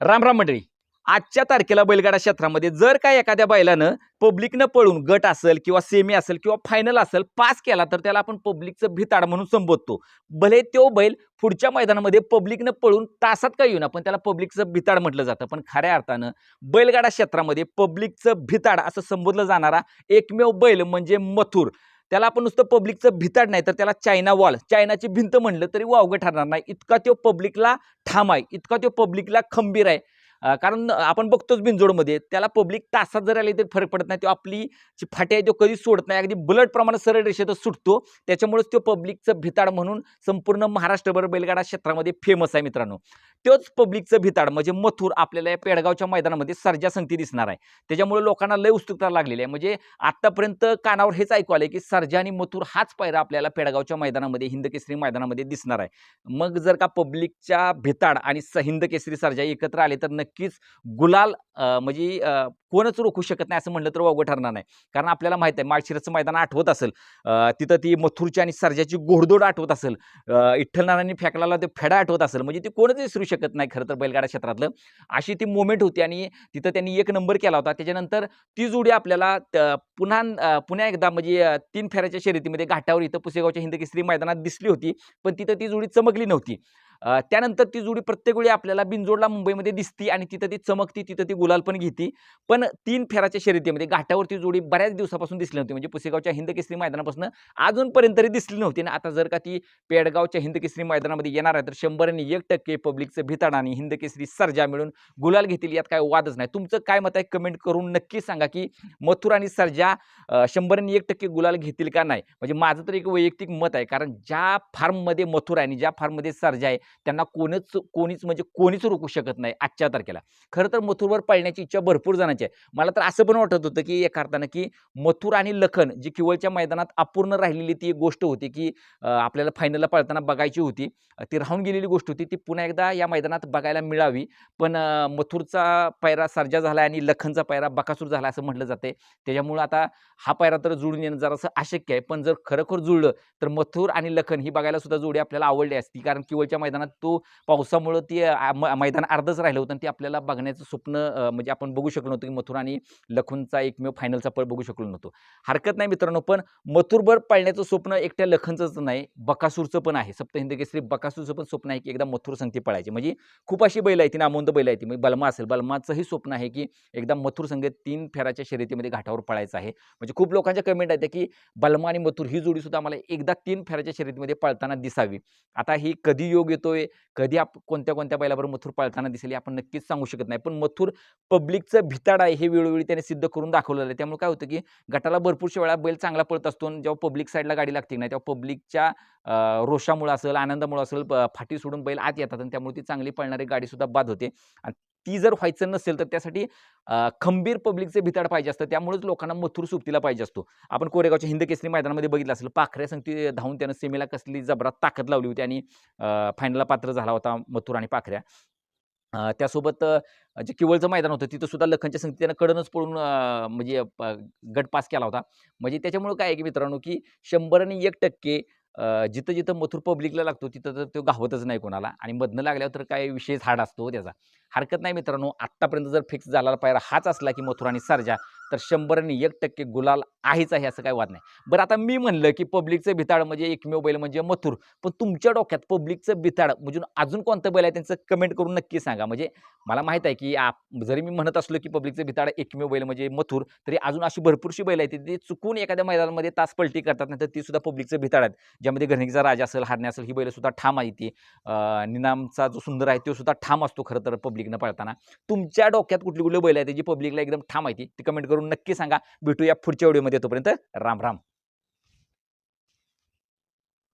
राम राम मंडळी. आजच्या तारखेला बैलगाडा क्षेत्रामध्ये जर काय एखाद्या बैलानं पब्लिकनं पळून गट असेल किंवा सेमी असेल किंवा फायनल असेल पास केला तर त्याला आपण पब्लिकचं भिताड म्हणून संबोधतो. भले तो बैल पुढच्या मैदानामध्ये पब्लिकनं पळून तासात का येऊन पण त्याला पब्लिकचं भिताड म्हटलं जातं. पण खऱ्या अर्थानं बैलगाडा क्षेत्रामध्ये पब्लिकचं भिताड असं संबोधलं जाणारा एकमेव बैल म्हणजे मथुर. त्याला आपण नुसतं पब्लिकचं भिताड नाही तर त्याला चायना वॉल चायनाची भिंत म्हणलं तरी वावगं ठरणार नाही. इतका तो पब्लिकला ठाम आहे. इतका तो पब्लिकला खंबीर आहे. कारण आपण बघतोच बिनजोडमध्ये त्याला पब्लिक तासात जर आली तरी फरक पडत नाही. तो आपली जी फाटी आहे तो कधीच सोडत नाही. अगदी बुलेट प्रमाणात सरळ रेषेतच सुटतो. त्याच्यामुळेच तो पब्लिकचं भिताड म्हणून संपूर्ण महाराष्ट्रभर बैलगाडा क्षेत्रामध्ये फेमस आहे मित्रांनो. तोच पब्लिकचं भिताड म्हणजे मथुर आपल्याला या पेडगावच्या मैदानामध्ये सर्जा संगती दिसणार आहे. त्याच्यामुळे लोकांना लय उत्सुकता लागलेली आहे. म्हणजे आत्तापर्यंत कानावर हेच ऐकू आले की सर्जा आणि मथुर हाच पायरा आपल्याला पेडगावच्या मैदानामध्ये हिंदकेसरी मैदानामध्ये दिसणार आहे. मग जर का पब्लिकच्या भिताड आणि स- हिंद केसरी सर्जा एकत्र आले तर नक्कीच गुलाल म्हणजे कोणच रोखू शकत नाही असं म्हणलं तर वावगं ठरणार नाही. कारण आपल्याला माहीत आहे माळशिरसचं मैदान आठवत असेल तिथं ती मथुरची आणि सर्जाची घोडदोड आठवत असेल इठ्ठलनारायणी फेकलाला ते फेडा आठवत असेल म्हणजे ती कोणच विसरू शकत नाही खरं तर बैलगाडा क्षेत्रातलं. अशी ती मोमेंट होती आणि तिथं त्यांनी एक नंबर केला होता. त्याच्यानंतर ती जोडी आपल्याला त- पुन्हा पुन्हा एकदा म्हणजे तीन फेऱ्याच्या शर्यतीमध्ये घाटावर इथं पुसेगावच्या हिंदकेसरी मैदानात दिसली होती पण तिथं ती जोडी चमकली नव्हती. त्यानंतर ती जोडी प्रत्येक वेळी आपल्याला बिनजोडला मुंबईमध्ये दिसती आणि तिथं ती चमकती तिथं ती गुलाल पण घेती. पण तीन फेराच्या शर्यतीमध्ये घाटावरती जोडी बऱ्याच दिवसापासून दिसली नव्हती. म्हणजे पुसेगावच्या हिंदकेसरी मैदानापासून अजूनपर्यंत तरी दिसली नव्हती. ना आता जर का ती पेडगावच्या हिंदकेसरी मैदानामध्ये येणार आहे तर शंभर आणि एक टक्के पब्लिकचं भिताड आणि हिंदकेसरी सर्जा मिळून गुलाल घेतील यात काय वादच नाही. तुमचं काय मत आहे? कमेंट करून नक्की सांगा की मथुर आणि सर्जा शंभर आणि एक टक्के गुलाल घेतील का नाही? म्हणजे माझं तर एक वैयक्तिक मत आहे. कारण ज्या फार्ममध्ये मथुर आहे आणि ज्या फार्ममध्ये सर्जा आहे त्यांना कोणीच कोणीच म्हणजे कोणीच रोखू शकत नाही आजच्या तारखेला. खरं तर मथुरवर पळण्याची इच्छा भरपूर जणांची आहे. मला तर असं पण वाटत होतं की एका अर्थानं की मथुर आणि लखन जी किवळच्या मैदानात अपूर्ण राहिलेली ती एक गोष्ट होती की आपल्याला फायनलला पळताना बघायची होती. ती राहून गेलेली गोष्ट होती. ती पुन्हा एकदा या मैदानात बघायला मिळावी. पण मथुरचा पायरा सर्जा झाला आणि लखनचा पायरा बकासूर झाला असं म्हटलं जाते. त्याच्यामुळं आता हा पायरा तर जुळून येणं जरासं अशक्य आहे. पण जर खरोखर जुळलं तर मथुर आणि लखन ही बघायला सुद्धा जोडी आपल्याला आवडली असती. कारण किवळच्या मैदानात तो पावसामुळं ती मैदान अर्धच राहिलं होतं आणि ते आपल्याला बघण्याचं स्वप्न म्हणजे आपण बघू शकलो नव्हतो की मथुर आणि लखनचा एकमेव फायनलचा पळ बघू शकलो नव्हतो. हरकत नाही मित्रांनो पण मथुरभर पाळण्याचं स्वप्न एकट्या लखनचंच नाही बकासूरचं पण आहे. सप्तहिंद केसरी बकासूरचं पण स्वप्न आहे की एकदा मथुर संघ पळायची. म्हणजे खूप अशी बैल आहे ती नामोंद बैल आहे ती म्हणजे बलमा असेल बलमाचंही स्वप्न आहे की एकदा मथुर संघ तीन फेराच्या शर्यतीमध्ये घाटावर पळायचं आहे. म्हणजे खूप लोकांच्या कमेंट आहेत की बलमा आणि मथुर ही जोडी सुद्धा आम्हाला एकदा तीन फेराच्या शर्यतीमध्ये पळताना दिसावी. आता ही कधी योग येतोय कधी आप कोणत्या कोणत्या बैलाबरोबर मथुर पळताना दिसेल आपण नक्कीच सांगू शकत नाही. पण मथुर पब्लिकचं भिताड आहे हे वेळोवेळी त्याने सिद्ध करून दाखवलेलं आहे. त्यामुळे काय होतं की गटाला भरपूरशा वेळा बैल चांगला पळत असतो जेव्हा पब्लिक साईडला गाडी लागते की नाही तेव्हा पब्लिकच्या रोषामुळे असेल आनंदामुळे असेल फाटी सोडून बैल आत येतात आणि त्यामुळे ती चांगली पळणारी गाडीसुद्धा बाद होते. आणि ती जर व्हायचं नसेल तर त्यासाठी खंबीर पब्लिकचे भिताड पाहिजे असतं. त्यामुळेच लोकांना मथुर सुट्टीला पाहिजे असतो. आपण कोरेगावच्या हिंद केसरी मैदानामध्ये बघितलं असेल पाखऱ्या संगती धावून त्यानं सेमीला कसली जबरात ताकद लावली होती आणि फायनलला पात्र झाला होता मथुर आणि पाखऱ्या. त्यासोबत जे किवळचं मैदान होतं तिथं सुद्धा लखनच्या संगती त्यानं कडनच पळून म्हणजे प- गट पास केला होता. म्हणजे त्याच्यामुळं काय आहे की मित्रांनो की शंभर आणि एक टक्के जिथं जिथं मथुर पब्लिकला लागतो तिथं तर तो गावतच नाही कोणाला आणि मधनं लागल्यावर तर काय विशेष हाड असतो हो त्याचा. हरकत नाही मित्रांनो आत्तापर्यंत जर फिक्स झालेला पायरा हाच असला की मथुर आणि सरजा तर शंभर आणि एक टक्के गुलाल आहेच आहे असं काय वाद नाही. बरं आता मी म्हणलं की पब्लिकचं भिताड म्हणजे एकमेव बैल म्हणजे मथुर. पण तुमच्या डोक्यात पब्लिकचं भिताड म्हणजे अजून कोणतं बैल आहे त्यांचं कमेंट करून नक्की सांगा. म्हणजे मला माहीत आहे की आप जरी मी म्हणत असलो की पब्लिकचं भिताड एकमेव बैल म्हणजे मथुर तरी अजून अशी भरपूरशी बैल आहेत ती चुकून एखाद्या मैदानामध्ये तास पलटी करतात नाही तर ती सुद्धा पब्लिकचं भिताड आहेत. ज्यामध्ये घरणीचा राजा असेल हारण्या असेल ही बैल सुद्धा ठाम आहे ती. निनामचा जो सुंदर आहे तो सुद्धा ठाम असतो खरं तर पब्लिकनं पळताना. तुमच्या डोक्यात कुठली कुठली बैल आहे जी पब्लिकला एकदम ठाम आहे ती? कमेंट करून करून नक्की सांगा. भेटूया पुढच्या व्हिडिओमध्ये. तोपर्यंत राम राम.